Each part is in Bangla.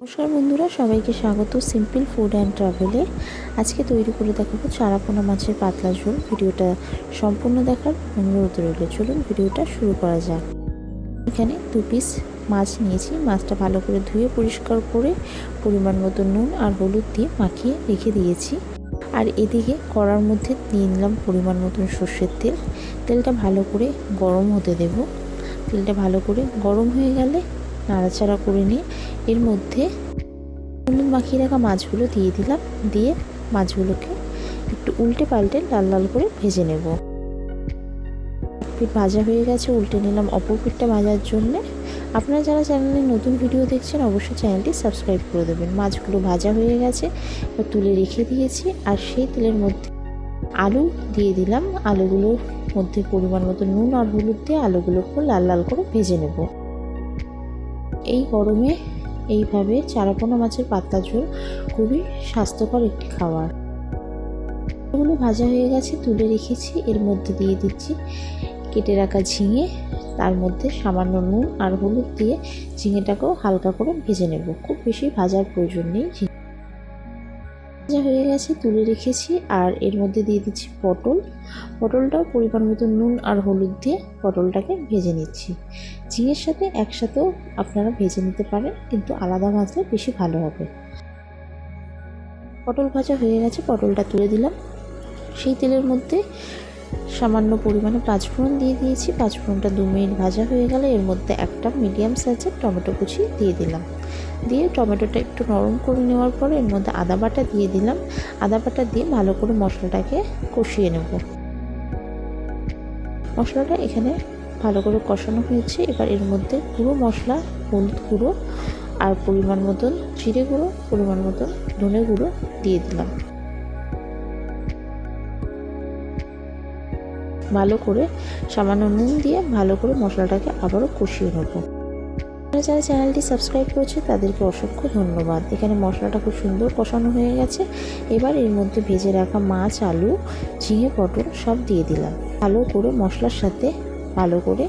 নমস্কার বন্ধুরা, সবাইকে স্বাগত সিম্পল ফুড অ্যান্ড ট্রাভেলে আজকে তৈরি করে দেখাবো চারাপোনা মাছের পাতলা ঝোল। ভিডিওটা সম্পূর্ণ দেখার অনুরোধ রইল। চলুন ভিডিওটা শুরু করা যাক। এখানে দু পিস মাছ নিয়েছি। মাছটা ভালো করে ধুয়ে পরিষ্কার করে পরিমাণ মতো নুন আর হলুদ দিয়ে মাখিয়ে রেখে দিয়েছি। আর এদিকে কড়ার মধ্যে দিয়ে নিলাম পরিমাণ মতন সর্ষের তেল। তেলটা ভালো করে গরম হতে দেব। তেলটা ভালো করে গরম হয়ে গেলে নাড়াচাড়া করে নিয়ে এর মধ্যে হলুদ মাখিয়ে রাখা মাছগুলো দিয়ে দিলাম। দিয়ে মাছগুলোকে একটু উল্টে পাল্টে লাল লাল করে ভেজে নেব। পিঠ ভাজা হয়ে গেছে, উল্টে নিলাম অপর পিঠটা ভাজার জন্যে। আপনারা যারা চ্যানেলে নতুন ভিডিও দেখছেন, অবশ্যই চ্যানেলটি সাবস্ক্রাইব করে দেবেন। মাছগুলো ভাজা হয়ে গেছে তুলে রেখে দিয়েছি। আর সেই তেলের মধ্যে আলু দিয়ে দিলাম। আলুগুলোর মধ্যে পরিমাণ মতো নুন আর হলুদ দিয়ে আলুগুলোকে লাল লাল করে ভেজে নেব। এই গরমে এইভাবে চারাপোনা মাছের পাতলা ঝোল খুবই স্বাস্থ্যকর একটি খাবার। এগুলো ভাজা হয়ে গেছে, তুলে রেখেছি, এর মধ্যে দিয়ে দিচ্ছি কেটে রাখা ঝিঙে, তার মধ্যে সামান্য নুন আর হলুদ দিয়ে ঝিঙেটাকেও হালকা করে ভেজে নেব। খুব বেশি ভাজার প্রয়োজন নেই ভাজা হয়ে গেছে, তুলে রেখেছি আর এর মধ্যে দিয়ে দিচ্ছি পটল। পটলটাও পরিমাণ মতো নুন আর হলুদ দিয়ে পটলটাকে ভেজে নিচ্ছি। ঝিঙের সাথে একসাথেও আপনারা ভেজে নিতে পারেন, কিন্তু আলাদা ভাজলে বেশি ভালো হবে। পটল ভাজা হয়ে গেছে, পটলটা তুলে দিলাম। সেই তেলের মধ্যে সামান্য পরিমাণে পাঁচফোড়ন দিয়ে দিয়েছি। পাঁচফোড়নটা দু মিনিট ভাজা হয়ে গেলে এর মধ্যে একটা মিডিয়াম সাইজের টমেটো কুচি দিয়ে দিলাম। দিয়ে টমেটোটা একটু নরম করে নেওয়ার পরে এর মধ্যে আদা বাটা দিয়ে দিলাম। আদা বাটা দিয়ে ভালো করে মশলাটাকে কষিয়ে নেব। মশলাটা এখানে ভালো করে কষানো হয়েছে। এবার এর মধ্যে গুঁড়ো মশলা, হলুদ গুঁড়ো আর পরিমাণ মতন জিরে গুঁড়ো, পরিমাণ মতন ধনে গুঁড়ো দিয়ে দিলাম। ভালো করে সামান্য নুন দিয়ে ভালো করে মশলাটাকে আবারও কষিয়ে নেব। আপনারা যারা চ্যানেলটি সাবস্ক্রাইব করেছে তাদেরকে অসংখ্য ধন্যবাদ। এখানে মশলাটা খুব সুন্দর কষানো হয়ে গেছে। এবার এর মধ্যে ভেজে রাখা মাছ, আলু, ঝিঙে, পটল সব দিয়ে দিলাম। ভালো করে মশলার সাথে ভালো করে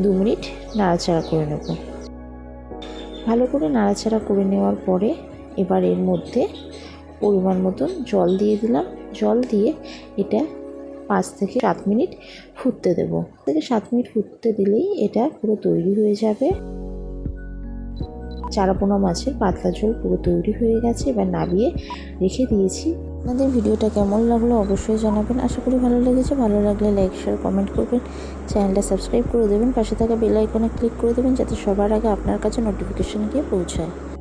দু মিনিট নাড়াচাড়া করে নেব। ভালো করে নাড়াচাড়া করে নেওয়ার পরে এবার এর মধ্যে পরিমাণ মতন জল দিয়ে দিলাম। জল দিয়ে এটা পাঁচ থেকে সাত মিনিট ফুটতে দেব। থেকে সাত মিনিট ফুটতে দিলেই এটা পুরো তৈরি হয়ে যাবে। চারাপোনা মাছের পাতলা ঝোল পুরো তৈরি হয়ে গেছে। এবার নাবিয়ে রেখে দিয়েছি। আপনাদের ভিডিওটা কেমন লাগল অবশ্যই জানাবেন। আশা করি ভালো লেগেছে। ভালো লাগলে লাইক শেয়ার কমেন্ট করবেন। চ্যানেলটা সাবস্ক্রাইব করে দেবেন। পাশে থাকা বেল আইকনে ক্লিক করে দেবেন যাতে সবার আগে আপনার কাছে নোটিফিকেশান গিয়ে পৌঁছায়।